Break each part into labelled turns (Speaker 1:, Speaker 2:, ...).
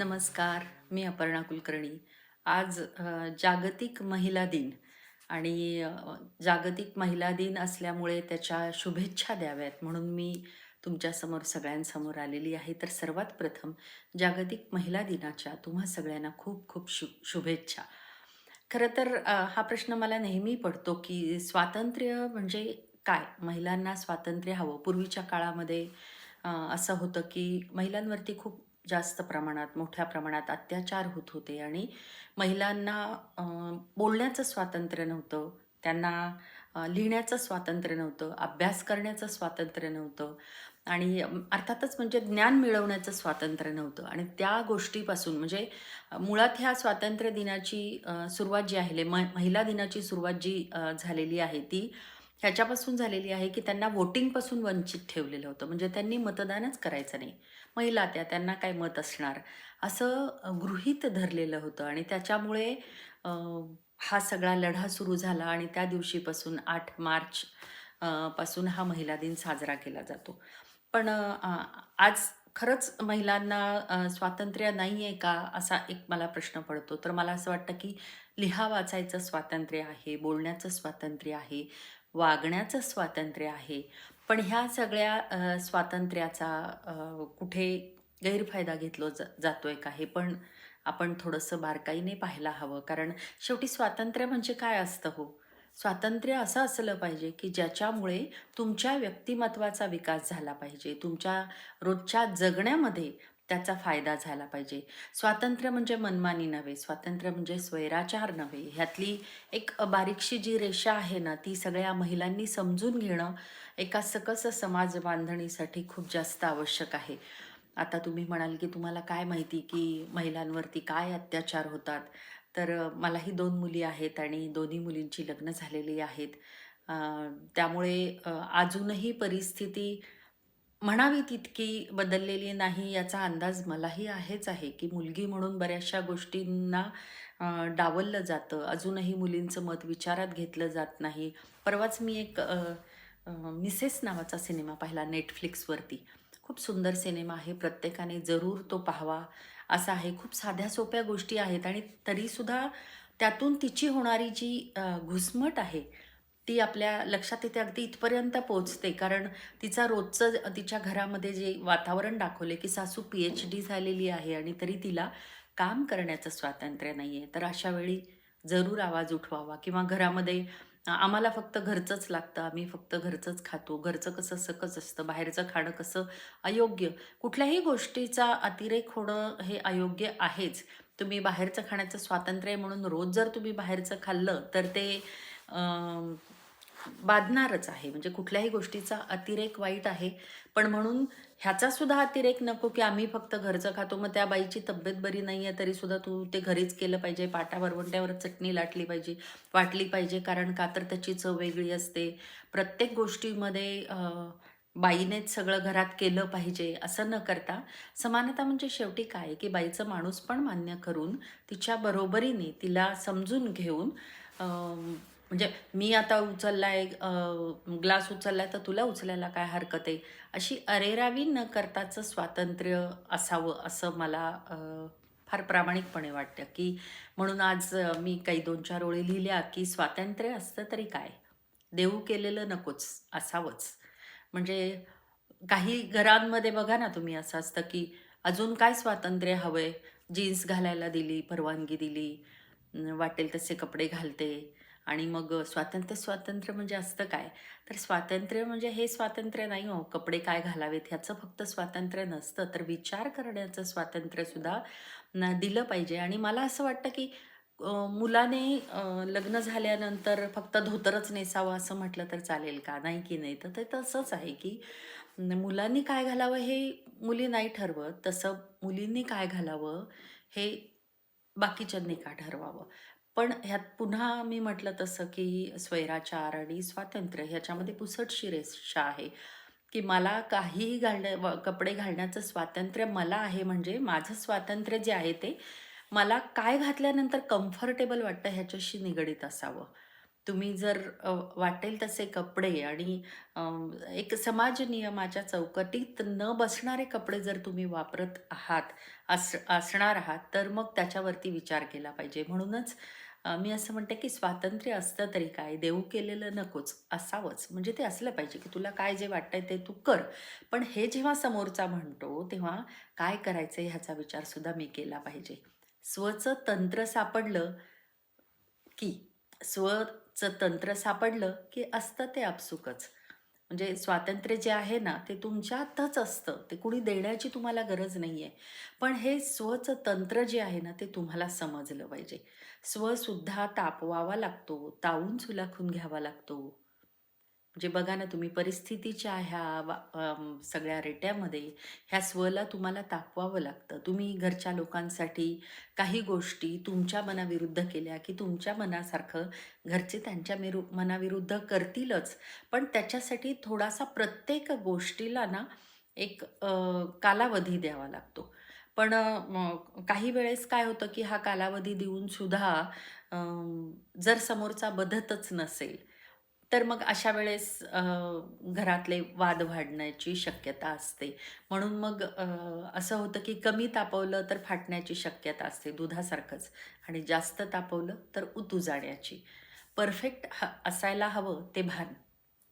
Speaker 1: नमस्कार मी अपर्णा कुलकर्णी. आज जागतिक महिला दिन आणि जागतिक महिला दिन असल्यामुळे त्याच्या शुभेच्छा द्याव्यात म्हणून मी तुमच्यासमोर सगळ्यांसमोर आलेली आहे. तर सर्वात प्रथम जागतिक महिला दिनाच्या तुम्हा सगळ्यांना खूप खूप शु शुभेच्छा. खरं तर हा प्रश्न मला नेहमी पडतो की स्वातंत्र्य म्हणजे काय? महिलांना स्वातंत्र्य हवं. पूर्वीच्या काळामध्ये असं होतं की महिलांवरती खूप जास्त प्रमाणात मोठ्या प्रमाणात अत्याचार होत होते आणि महिलांना बोलण्याचं स्वातंत्र्य नव्हतं. त्यांना लिहिण्याचं स्वातंत्र्य नव्हतं अभ्यास करण्याचं स्वातंत्र्य नव्हतं आणि अर्थातच म्हणजे ज्ञान मिळवण्याचं स्वातंत्र्य नव्हतं. आणि त्या गोष्टीपासून म्हणजे मुळात ह्या स्वातंत्र्य दिनाची सुरुवात जी आहे म महिला दिनाची सुरुवात जी झालेली आहे ती ह्याच्यापासून झालेली आहे की त्यांना वोटिंगपासून वंचित ठेवलेलं होतं. म्हणजे त्यांनी मतदानच करायचं नाही. महिला त्या त्यांना काय मत असणार? असं गृहीत धरलेलं होतं. आणि त्याच्यामुळे हा सगळा लढा सुरू झाला आणि त्या दिवशीपासून आठ मार्च पासून हा महिला दिन साजरा केला जातो. पण आज खरंच महिलांना स्वातंत्र्य नाही आहे का? असा एक मला प्रश्न पडतो. तर मला असं वाटतं की लिहा वाचायचं स्वातंत्र्य आहे बोलण्याचं स्वातंत्र्य आहे. वागण्याचं स्वातंत्र्य आहे. पण ह्या सगळ्या स्वातंत्र्याचा कुठे गैरफायदा घेतलो ज आहे का हे पण आपण थोडंसं बारकाईने पाहायला हवं. कारण शेवटी स्वातंत्र्य म्हणजे काय असतं हो? स्वातंत्र्य असं असलं पाहिजे की ज्याच्यामुळे तुमच्या व्यक्तिमत्वाचा विकास झाला पाहिजे. तुमच्या रोजच्या जगण्यामध्ये त्याचा फायदा झाला पाहिजे. स्वातंत्र्य म्हणजे मनमानी नव्हे स्वातंत्र्य म्हणजे स्वैराचार नव्हे. ह्यातली एक बारीकशी जी रेषा आहे ना ती सगळ्या महिलांनी समजून घेणं एका सकस समाज बांधणीसाठी खूप जास्त आवश्यक आहे. आता तुम्ही म्हणाल की तुम्हाला काय माहिती की महिलांवरती काय अत्याचार होतात? तर मलाही दोन मुली आहेत आणि दोन्ही मुलींची लग्न झालेली आहेत. त्यामुळे अजूनही परिस्थिती म्हणावी तितकी बदललेली नाही याचा अंदाज मलाही आहेच आहे की मुलगी म्हणून बऱ्याचशा गोष्टींना डावललं जातं. अजूनही मुलींचं मत विचारात घेतलं जात नाही. परवाच मी एक मिसेस नावाचा सिनेमा पाहिला नेटफ्लिक्सवरती. खूप सुंदर सिनेमा आहे. प्रत्येकाने जरूर तो पाहावा. असा आहे. खूप साध्या सोप्या गोष्टी आहेत आणि तरीसुद्धा त्यातून तिची होणारी जी घुसमट आहे ती आपल्या लक्षात येते अगदी इथपर्यंत पोचते कारण तिचा रोजचं तिच्या घरामध्ये जे वातावरण दाखवले की सासू पी एच डी झालेली आहे आणि तरी तिला काम करण्याचं स्वातंत्र्य नाही आहे तर अशा वेळी जरूर आवाज उठवावा किंवा घरामध्ये आम्हाला फक्त घरचंच लागतं आम्ही फक्त घरचंच खातो. घरचं कसं सकस असतं बाहेरचं खाणं कसं अयोग्य? कुठल्याही गोष्टीचा अतिरेक होणं हे अयोग्य आहेच. तुम्ही बाहेरचं खाण्याचं स्वातंत्र्य आहे म्हणून रोज जर तुम्ही बाहेरचं खाल्लं तर ते बाधणारच आहे. म्हणजे कुठल्याही गोष्टीचा अतिरेक वाईट आहे. पण म्हणून ह्याचा सुद्धा अतिरेक नको की आम्ही फक्त घरचं खातो. मग त्या बाईची तब्येत बरी नाही आहे तरी सुद्धा तू ते घरीच केलं पाहिजे. पाटा वरवंट्यावर चटणी लाटली पाहिजे वाटली पाहिजे. कारण का तर त्याची चव वेगळी असते. प्रत्येक गोष्टीमध्ये बाईनेच सगळं घरात केलं पाहिजे असं न करता समानता म्हणजे शेवटी काय? की बाईचं माणूस पण मान्य करून तिच्या बरोबरीने तिला समजून घेऊन म्हणजे मी आता उचललाय ग्लास उचललाय तर तुला उचलायला काय हरकत आहे? अशी अरेरावी न करताचं स्वातंत्र्य असावं असं मला फार प्रामाणिकपणे वाटतं की म्हणून आज मी काही दोन चार ओळी लिहिल्या की स्वातंत्र्य असतं तरी काय? देऊ केलेलं नकोच असावंच. म्हणजे काही घरांमध्ये बघा ना तुम्ही असं असतं की अजून काय स्वातंत्र्य हवंय? जीन्स घालायला दिली परवानगी दिली वाटेल तसे कपडे घालते. आणि मग स्वातंत्र्य स्वातंत्र्य म्हणजे असतं काय? तर स्वातंत्र्य म्हणजे हे स्वातंत्र्य नाही हो. कपडे काय घालावेत ह्याचं फक्त स्वातंत्र्य नसतं. तर विचार करण्याचं स्वातंत्र्यसुद्धा दिलं पाहिजे. आणि मला असं वाटतं की मुलाने लग्न झाल्यानंतर फक्त धोतरच नेसावं असं म्हटलं तर चालेल का? नाही की नाही? तर ते तसंच आहे की मुलांनी काय घालावं हे मुली नाही ठरवत. तसं मुलींनी काय घालावं हे बाकीच्यांनी का ठरवावं? पण ह्यात पुन्हा मी म्हटलं तसं की स्वैराचार आणि स्वातंत्र्य ह्याच्यामध्ये पुसटशी रेषा आहे की मला काहीही घालण्या कपडे घालण्याचं स्वातंत्र्य मला आहे म्हणजे माझं स्वातंत्र्य जे आहे ते मला काय घातल्यानंतर कम्फर्टेबल वाटतं ह्याच्याशी निगडीत असावं? तुम्ही जर वाटेल तसे कपडे आणि एक समाज नियमाच्या चौकटीत न बसणारे कपडे जर तुम्ही वापरत आहात अस असणार आहात तर मग त्याच्यावरती विचार केला पाहिजे. म्हणूनच मी असं म्हणते की स्वातंत्र्य असतं तरी काय देऊ केलेलं नकोच असावंच. म्हणजे ते असलं पाहिजे की तुला काय जे वाटतंय ते तू कर. पण हे जेव्हा समोरचा म्हणतो तेव्हा काय करायचं ह्याचा विचारसुद्धा मी केला पाहिजे. स्वचं तंत्र सापडलं की स्वचं तंत्र सापडलं की असतं ते आपसुकच. म्हणजे स्वातंत्र्य जे आहे ना ते तुमच्यातच असतं. ते कुणी देण्याची तुम्हाला गरज नाही आहे पण हे स्वचं तंत्र जे आहे ना ते तुम्हाला समजलं पाहिजे. स्वसुद्धा तापवावा लागतो तावून सुलाखून घ्यावा लागतो. म्हणजे बघा ना तुम्ही परिस्थितीच्या ह्या वा सगळ्या रेट्यामध्ये ह्या स्वला तुम्हाला तापवावं लागतं. तुम्ही घरच्या लोकांसाठी काही गोष्टी तुमच्या मनाविरुद्ध केल्या की तुमच्या मनासारखं घरचे त्यांच्या मिरु मनाविरुद्ध करतीलच. पण त्याच्यासाठी थोडासा प्रत्येक गोष्टीला ना एक कालावधी द्यावा लागतो. पण काही वेळेस काय होतं की हा कालावधी देऊन सुद्धा जर समोरचा बधतच नसेल तर मग अशा वेळेस घरातले वाद वाढण्याची शक्यता असते. म्हणून मग असं होतं की कमी तापवलं तर फाटण्याची शक्यता असते दुधासारखंच आणि जास्त तापवलं तर उतू जाण्याची. परफेक्ट ह असायला हवं ते भान.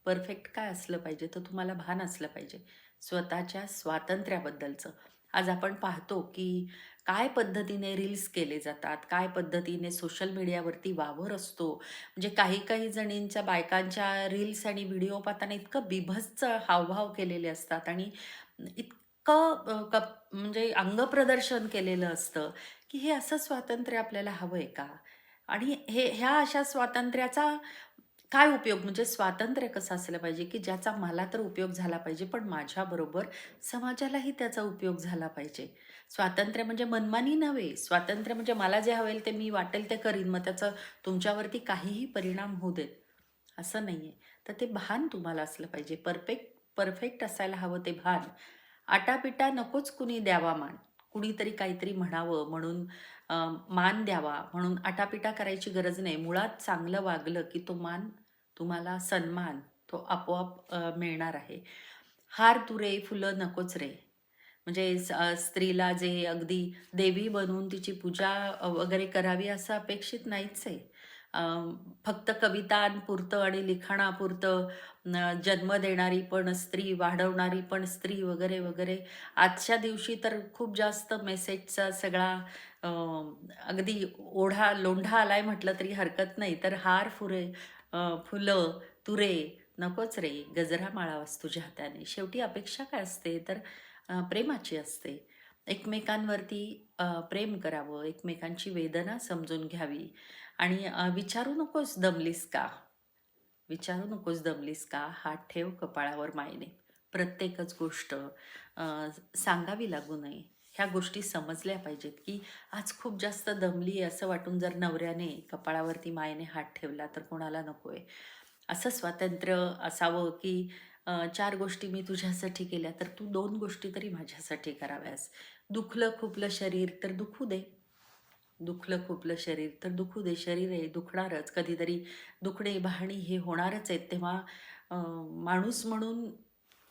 Speaker 1: परफेक्ट काय असलं पाहिजे? तर तुम्हाला भान असलं पाहिजे. स्वतःच्या स्वातंत्र्याबद्दलचं. आज आपण पाहतो की काय पद्धतीने रील्स केले जातात? काय पद्धतीने सोशल मीडियावरती वावर असतो? म्हणजे काही काही जणींच्या बायकांच्या रील्स आणि व्हिडिओ पाहताना इतकं बिभत्स हावभाव केलेले असतात आणि इतकं कप म्हणजे अंगप्रदर्शन केलेलं असतं की हे असं स्वातंत्र्य आपल्याला हवं आहे का? आणि हे ह्या अशा स्वातंत्र्याचा काय उपयोग? म्हणजे स्वातंत्र्य कसं असलं पाहिजे? की ज्याचा मला तर उपयोग झाला पाहिजे पण माझ्याबरोबर समाजालाही त्याचा उपयोग झाला पाहिजे. स्वातंत्र्य म्हणजे मनमानी नव्हे. स्वातंत्र्य म्हणजे मला जे हवेल ते मी वाटेल ते करीन. मग त्याचा तुमच्यावरती काहीही परिणाम होऊ देत. असं नाही आहे तर ते भान तुम्हाला असलं पाहिजे. परफेक्ट परफेक्ट असायला हवं ते भान. आटापिटा नकोच कुणी द्यावा मान. कुणीतरी काहीतरी म्हणावं म्हणून मान द्यावा म्हणून आटापिटा करायची गरज नाही. मुळात चांगलं वागलं की तो मान तुम्हाला सन्मान तो आपोआप मिळणार आहे. हार तुरे फुलं नकोच रे. म्हणजे स- स्त्रीला जे अगदी देवी बनवून तिची पूजा वगैरे करावी असं अपेक्षित नाहीच आहे. फक्त कवितांपुरतं आणि लिखाणापुरतं जन्म देणारी पण स्त्री वाढवणारी पण स्त्री वगैरे वगैरे. आजच्या दिवशी तर खूप जास्त मेसेजचा सगळा अगदी ओढा लोंढा आलाय म्हटलं तरी हरकत नाही. तर हार फुरे फुलं तुरे नकोच रे गजरा माळावास तुझ्या हाताने. शेवटी अपेक्षा काय असते? तर प्रेमाची असते. एकमेकांवरती प्रेम करावं एकमेकांची वेदना समजून घ्यावी. आणि विचारू नकोस दमलीस का? विचारू नकोस दमलीस का? हात ठेव कपाळावर मायने. प्रत्येकच गोष्ट सांगावी लागू नये. ह्या गोष्टी समजल्या पाहिजेत की आज खूप जास्त दमली आहे असं वाटून जर नवऱ्याने कपाळावरती मायेने हात ठेवला तर कोणाला नको आहे असं स्वातंत्र्य असावं की चार गोष्टी मी तुझ्यासाठी केल्या तर तू दोन गोष्टी तरी माझ्यासाठी कराव्यास. दुखलं खुपलं शरीर तर दुखू दे. दुखलं खुपलं शरीर तर दुखू दे शरीर आहे दुखणारच. कधीतरी दुखणे भाणी हे होणारच आहेत. तेव्हा माणूस म्हणून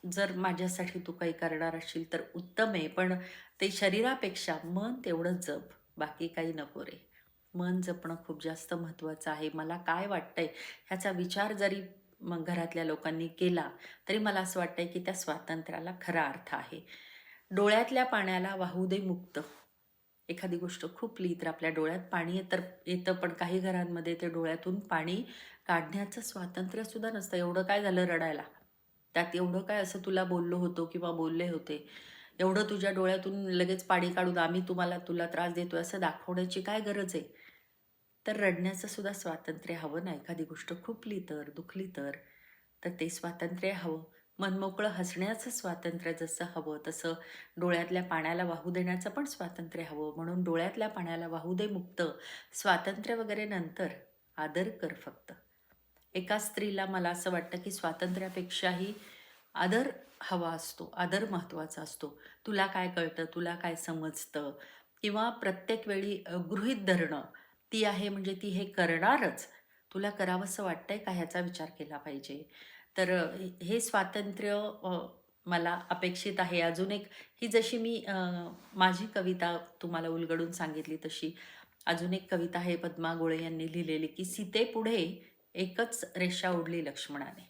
Speaker 1: जर माझ्यासाठी तू काही करणार असशील तर उत्तम आहे. पण ते शरीरापेक्षा मन तेवढं जप. बाकी काही नको रे. मन जपणं खूप जास्त महत्त्वाचं आहे. मला काय वाटतंय? ह्याचा विचार जरी मग घरातल्या लोकांनी केला तरी मला असं वाटतंय की त्या स्वातंत्र्याला खरा अर्थ आहे. डोळ्यातल्या पाण्याला वाहू दे मुक्त. एखादी गोष्ट खुपली तर आपल्या डोळ्यात पाणी येतं येतं पण काही घरांमध्ये ते डोळ्यातून पाणी काढण्याचं स्वातंत्र्यसुद्धा नसतं. एवढं काय झालं रडायला? त्यात एवढं काय असं तुला बोललो होतो किंवा बोलले होते? एवढं तुझ्या डोळ्यातून लगेच पाणी काढून आम्ही तुम्हाला तुला त्रास देतोय असं दाखवण्याची काय गरज आहे? तर रडण्याचं सुद्धा स्वातंत्र्य हवं ना? एखादी गोष्ट खुपली तर दुखली तर तर ते स्वातंत्र्य हवं. मनमोकळं हसण्याचं स्वातंत्र्य जसं हवं तसं डोळ्यातल्या पाण्याला वाहू देण्याचं पण स्वातंत्र्य हवं. म्हणून डोळ्यातल्या पाण्याला वाहू दे मुक्त. स्वातंत्र्य वगैरे नंतर आदर कर फक्त. एका स्त्रीला मला असं वाटतं की स्वातंत्र्यापेक्षाही आदर हवा असतो आदर महत्त्वाचा असतो. तुला काय कळतं तुला काय समजतं? किंवा प्रत्येक वेळी गृहित गृहीत धरणं ती आहे म्हणजे ती हे करणारच. तुला करावंसं वाटतंय का ह्याचा विचार केला पाहिजे? तर हे स्वातंत्र्य मला अपेक्षित आहे. अजून एक ही जशी मी माझी कविता तुम्हाला उलगडून सांगितली तशी अजून एक कविता आहे पद्मा गोळे यांनी लिहिलेली की सीतेपुढे एकच रेषा ओढली लक्ष्मणाने.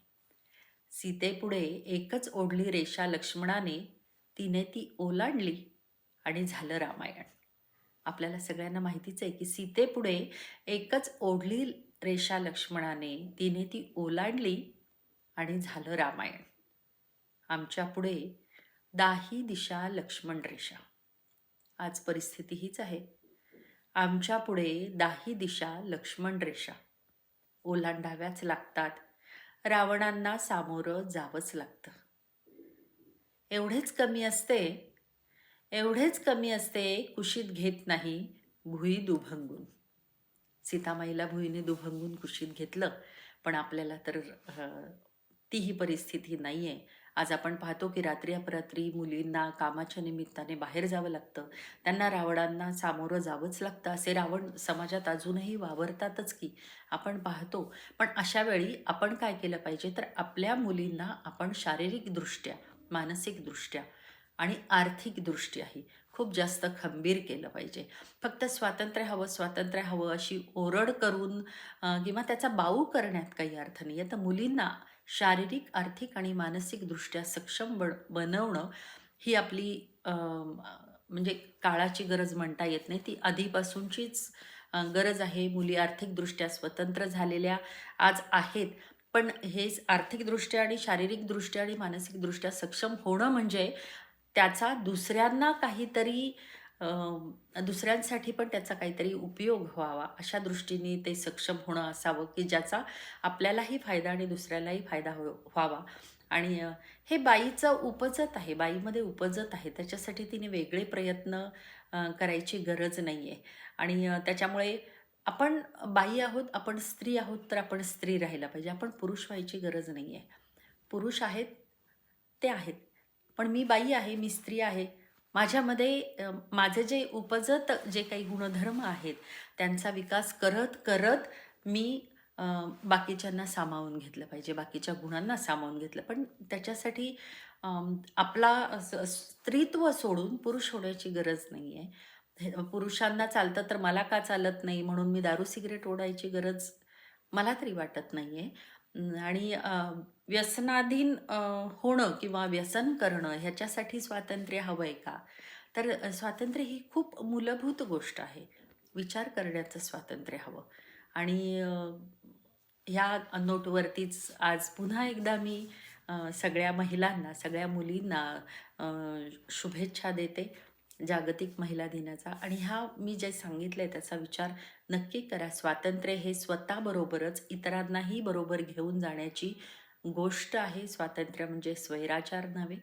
Speaker 1: सीतेपुढे एकच ओढली रेषा लक्ष्मणाने. तिने ती ओलांडली आणि झालं रामायण. आपल्याला सगळ्यांना माहितीच आहे की सीतेपुढे एकच ओढली रेषा लक्ष्मणाने. तिने ती ओलांडली आणि झालं रामायण. आमच्या पुढे दाही दिशा लक्ष्मण रेषा. आज परिस्थिती हीच आहे. आमच्या पुढे दाही दिशा लक्ष्मण रेषा. ओलांडाव्याच लागतात. रावणांना सामोरं जावंच लागतं. एवढेच कमी असते एवढेच कमी असते कुशीत घेत नाही भुई दुभंगून. सीतामाईला भुईने दुभंगून कुशीत घेतलं पण आपल्याला तर ती तीही परिस्थिती नाही आहे आज आपण पाहतो की रात्री अपरात्री मुलींना कामाच्या निमित्ताने बाहेर जावं लागतं. त्यांना रावणांना सामोरं जावंच लागतं. असे रावण समाजात अजूनही वावरतातच की आपण पाहतो. पण अशा वेळी आपण काय केलं पाहिजे? तर आपल्या मुलींना आपण शारीरिकदृष्ट्या मानसिकदृष्ट्या आणि आर्थिकदृष्ट्याही खूप जास्त खंबीर केलं पाहिजे. फक्त स्वातंत्र्य हवं स्वातंत्र्य हवं अशी ओरड करून किंवा त्याचा बाऊ करण्यात काही अर्थ नाही आहे तर मुलींना शारीरिक आर्थिक आणि मानसिकदृष्ट्या सक्षम बन बनवणं ही आपली म्हणजे काळाची गरज म्हणता येत नाही. ती आधीपासूनचीच गरज आहे. मुली आर्थिकदृष्ट्या स्वतंत्र झालेल्या आज आहेत. पण हे आर्थिकदृष्ट्या आणि शारीरिकदृष्ट्या आणि मानसिकदृष्ट्या सक्षम होणं म्हणजे त्याचा दुसऱ्यांना काहीतरी दुसऱ्यांसाठी पण त्याचा काहीतरी उपयोग व्हावा अशा दृष्टीने ते सक्षम होणं असावं की ज्याचा आपल्यालाही फायदा आणि दुसऱ्यालाही फायदा हो व्हावा. आणि हे बाईचं उपजत आहे बाईमध्ये उपजत आहे त्याच्यासाठी तिने वेगळे प्रयत्न करायची गरज नाही आहे आणि त्याच्यामुळे आपण बाई आहोत आपण स्त्री आहोत तर आपण स्त्री राहायला पाहिजे. आपण पुरुष व्हायची गरज नाही आहे पुरुष आहेत ते आहेत. पण मी बाई आहे मी स्त्री आहे माझ्यामध्ये माझे जे उपजत जे काही गुणधर्म आहेत त्यांचा विकास करत करत मी बाकीच्यांना सामावून घेतलं पाहिजे बाकीच्या गुणांना सामावून घेतलं. पण त्याच्यासाठी आपला स्त्रीत्व सोडून पुरुष होण्याची गरज नाही आहे पुरुषांना चालतं तर मला का चालत नाही? म्हणून मी दारू सिगरेट ओढायची गरज मला तरी वाटत नाही आहे आणि व्यसनाधीन होणं किंवा व्यसन करणं ह्याच्यासाठी स्वातंत्र्य हवं आहे का? तर स्वातंत्र्य ही खूप मूलभूत गोष्ट आहे. विचार करण्याचं स्वातंत्र्य हवं. आणि ह्या नोटवरतीच आज पुन्हा एकदा मी सगळ्या महिलांना सगळ्या मुलींना शुभेच्छा देते. जागतिक महिला दिनाचा. आणि हा मी जे सांगितलं आहे त्याचा विचार नक्की करा. स्वातंत्र्य हे स्वतःबरोबरच इतरांनाही बरोबर घेऊन जाण्याची गोष्ट आहे. स्वातंत्र्य म्हणजे स्वैराचार नव्हे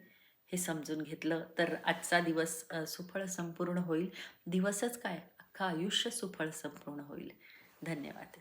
Speaker 1: हे समजून घेतलं तर आजचा दिवस सुफळ संपूर्ण होईल. दिवसच काय? अख्खं आयुष्य सुफळ संपूर्ण होईल. धन्यवाद.